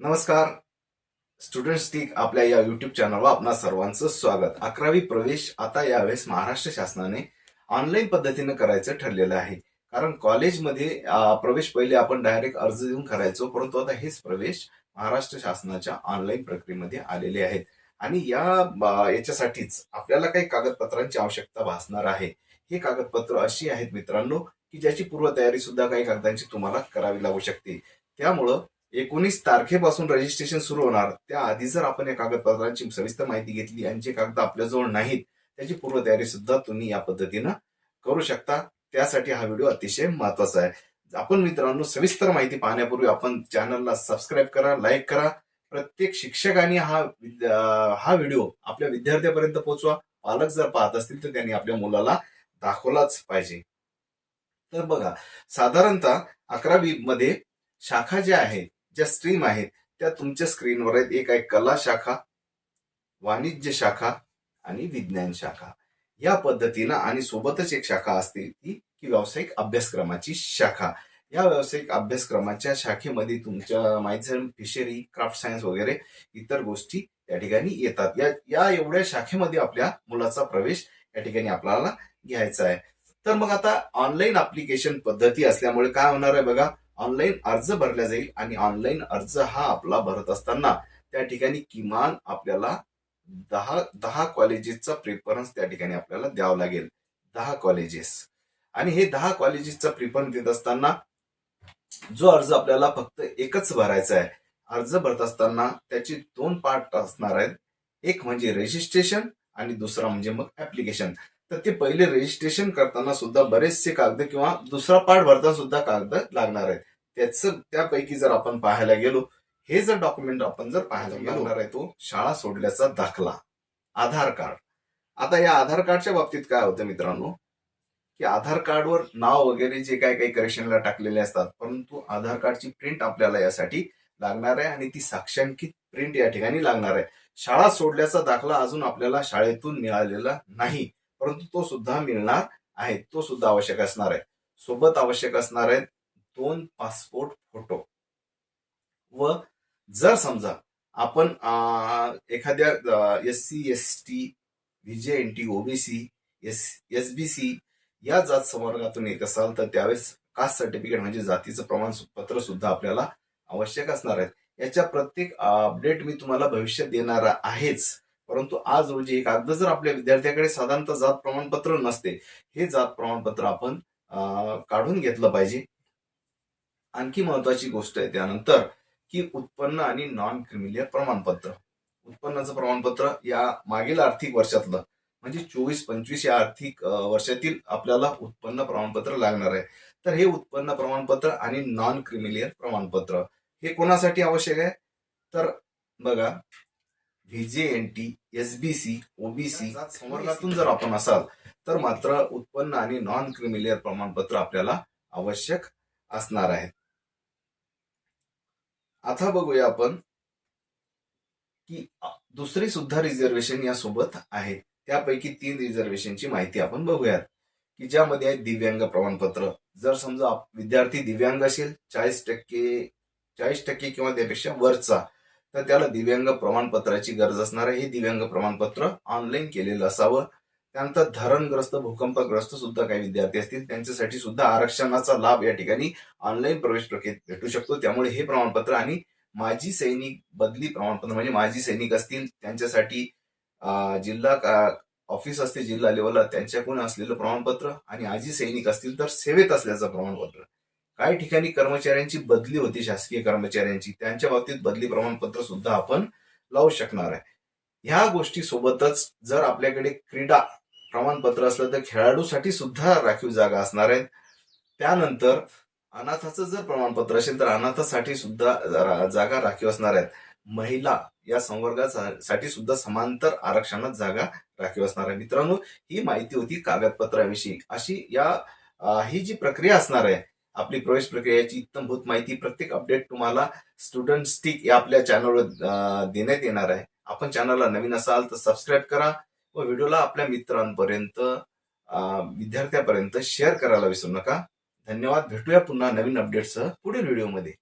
नमस्कार. Student stick आपल्या या युट्यूब चॅनलवर आपणा सर्वांचं स्वागत. अकरावी प्रवेश आता यावेळेस महाराष्ट्र शासनाने ऑनलाईन पद्धतीनं करायचं ठरलेलं आहे. कारण कॉलेजमध्ये प्रवेश पहिले आपण डायरेक्ट अर्ज देऊन करायचो परंतु आता हेच प्रवेश महाराष्ट्र शासनाच्या ऑनलाईन प्रक्रियेमध्ये आलेले आहेत. आणि या याच्यासाठीच आपल्याला काही कागदपत्रांची आवश्यकता भासणार आहे. हे कागदपत्र अशी आहेत मित्रांनो की ज्याची पूर्वतयारी सुद्धा काही कागदांची तुम्हाला करावी लागू शकते. त्यामुळं एकोणीस तारखेपासून रजिस्ट्रेशन सुरू होणार. त्याआधी जर आपण या कागदपत्रांची सविस्तर माहिती घेतली आणि जे कागद आपल्याजवळ नाहीत त्याची पूर्वतयारी सुद्धा तुम्ही या पद्धतीनं करू शकता. त्यासाठी हा व्हिडिओ अतिशय महत्त्वाचा आहे. आपण मित्रांनो सविस्तर माहिती पाहण्यापूर्वी आपण चॅनलला सबस्क्राईब करा लाईक करा. प्रत्येक शिक्षकाने हा विद्या- हा व्हिडिओ आपल्या विद्यार्थ्यापर्यंत पोहोचवा. पालक जर पाहत असतील तर त्यांनी आपल्या मुलाला दाखवलाच पाहिजे. तर बघा साधारणतः अकरावी मध्ये शाखा ज्या आहेत ज्या स्ट्रीम आहेत त्या तुमच्या स्क्रीनवर आहेत. एक आहे कला शाखा वाणिज्य शाखा आणि विज्ञान शाखा. या पद्धतीनं आणि सोबतच एक शाखा असते ती की व्यावसायिक अभ्यासक्रमाची शाखा. या व्यावसायिक अभ्यासक्रमाच्या शाखेमध्ये तुमच्या माहिती फिशरी क्राफ्ट सायन्स वगैरे इतर गोष्टी या ठिकाणी येतात. या या एवढ्या शाखेमध्ये आपल्या मुलाचा प्रवेश या ठिकाणी आपल्याला घ्यायचा आहे. तर मग आता ऑनलाईन अप्लिकेशन पद्धती असल्यामुळे काय होणार आहे बघा? ऑनलाईन अर्ज भरला जाईल आणि ऑनलाईन अर्ज हा आपला भरत असताना त्या ठिकाणी किमान आपल्याला दहा दहा कॉलेजेसचा प्रेफरन्स त्या ठिकाणी आपल्याला द्यावा लागेल. दहा कॉलेजेस. आणि हे दहा कॉलेजेसचा प्रिफरन्स देत असताना जो अर्ज आपल्याला फक्त एकच भरायचा आहे अर्ज भरत असताना त्याचे दोन पार्ट असणार आहेत. एक म्हणजे रजिस्ट्रेशन आणि दुसरा म्हणजे मग ऍप्लिकेशन तर ते पहिले रजिस्ट्रेशन करताना सुद्धा बरेचसे कागद किंवा दुसरा पार्ट भरताना सुद्धा कागद लागणार आहेत. त्याच त्यापैकी जर आपण पाहायला गेलो हे जर डॉक्युमेंट आपण जर पाहायला गेलो आहे तो शाळा सोडल्याचा दाखला आधार कार्ड. आता या आधार कार्डच्या बाबतीत काय होतं मित्रांनो? की आधार कार्डवर नाव वगैरे जे काय काही करेक्शनला टाकलेले असतात परंतु आधार कार्डची प्रिंट आपल्याला यासाठी लागणार आहे आणि ती साक्षांकित प्रिंट या ठिकाणी लागणार आहे. शाळा सोडल्याचा दाखला अजून आपल्याला शाळेतून मिळालेला नाही परंतु तो सुद्धा मिळणार आहे तो सुद्धा आवश्यक असणार आहे. सोबत आवश्यक असणार आहेत दोन पासपोर्ट फोटो. व जर समजा आपण एखाद्या S C S T VJ N T OBC S S B C या जात संवर्गातून येत असाल तर त्यावेळेस कास्ट सर्टिफिकेट म्हणजे जातीचं प्रमाणपत्र सुद्धा आपल्याला आवश्यक असणार आहे. याच्या प्रत्येक अपडेट मी तुम्हाला भविष्यात देणार आहेच. परंतु आज रोजी एक कागद जर आपल्या विद्यार्थ्याकडे साधारणतः जात प्रमाणपत्र नसते हे जात प्रमाणपत्र आपण काढून घेतलं पाहिजे. आणखी महत्वाची गोष्ट आहे त्यानंतर की उत्पन्न आणि नॉन क्रिमिलियर प्रमाणपत्र. उत्पन्नाचं प्रमाणपत्र या मागील आर्थिक वर्षातलं म्हणजे चोवीस पंचवीस या आर्थिक वर्षातील आपल्याला उत्पन्न प्रमाणपत्र लागणार आहे. तर हे उत्पन्न प्रमाणपत्र आणि नॉन क्रिमिलियर प्रमाणपत्र हे कोणासाठी आवश्यक आहे? तर बघा VJ N T S B C OBC संवर्गातून जर आपण असाल तर मात्र उत्पन्न आणि नॉन क्रिमिलियर प्रमाणपत्र आपल्याला आवश्यक असणार आहे. आता बघूया आपण की दुसरी सुद्धा रिझर्वेशन या सोबत आहे. त्यापैकी तीन रिझर्वेशनची माहिती आपण बघूयात. की ज्यामध्ये आहे दिव्यांग प्रमाणपत्र. जर समजा विद्यार्थी दिव्यांग असेल चाळीस टक्के चाळीस टक्के किंवा त्यापेक्षा वरचा तर त्याला दिव्यांग प्रमाणपत्राची गरज असणार आहे. हे दिव्यांग प्रमाणपत्र ऑनलाईन केलेलं असावं. त्यानंतर धरणग्रस्त भूकंपग्रस्त सुद्धा काही विद्यार्थी असतील त्यांच्यासाठी सुद्धा आरक्षणाचा लाभ या ठिकाणी ऑनलाईन प्रवेश प्रक्रियेत भेटू शकतो. त्यामुळे हे प्रमाणपत्र आणि माजी सैनिक बदली प्रमाणपत्र म्हणजे माजी सैनिक असतील त्यांच्यासाठी जिल्हा ऑफिस असते जिल्हा लेवलला त्यांच्याकडून असलेलं प्रमाणपत्र आणि आजी सैनिक असतील तर सेवेत असल्याचं प्रमाणपत्र. काही ठिकाणी कर्मचाऱ्यांची बदली होती शासकीय कर्मचाऱ्यांची. त्यांच्या बाबतीत बदली प्रमाणपत्र सुद्धा आपण लावू शकणार आहे. ह्या गोष्टी सोबतच जर आपल्याकडे क्रीडा प्रमाणपत्र असलं तर खेळाडूसाठी सुद्धा राखीव जागा असणार आहेत. त्यानंतर अनाथाचं जर प्रमाणपत्र असेल तर अनाथासाठी सुद्धा जागा राखीव असणार आहेत. महिला या संवर्गासाठी सुद्धा समांतर आरक्षणात जागा राखीव असणार आहे मित्रांनो ही माहिती होती कागदपत्राविषयी. अशी या ही जी प्रक्रिया असणार आहे आपली प्रवेश प्रक्रियेची इत्तमभूत माहिती प्रत्येक अपडेट तुम्हाला स्टुडंट स्टिक या आपल्या चॅनलवर देण्यात येणार आहे. आपण चॅनलला नवीन असाल तर सबस्क्राईब करा. व व्हिडिओला आपल्या मित्रांपर्यंत विद्यार्थ्यांपर्यंत विद्यार्थ्यापर्यंत शेअर करायला विसरू नका. धन्यवाद. भेटूया पुन्हा नवीन अपडेटसह पुढील व्हिडिओमध्ये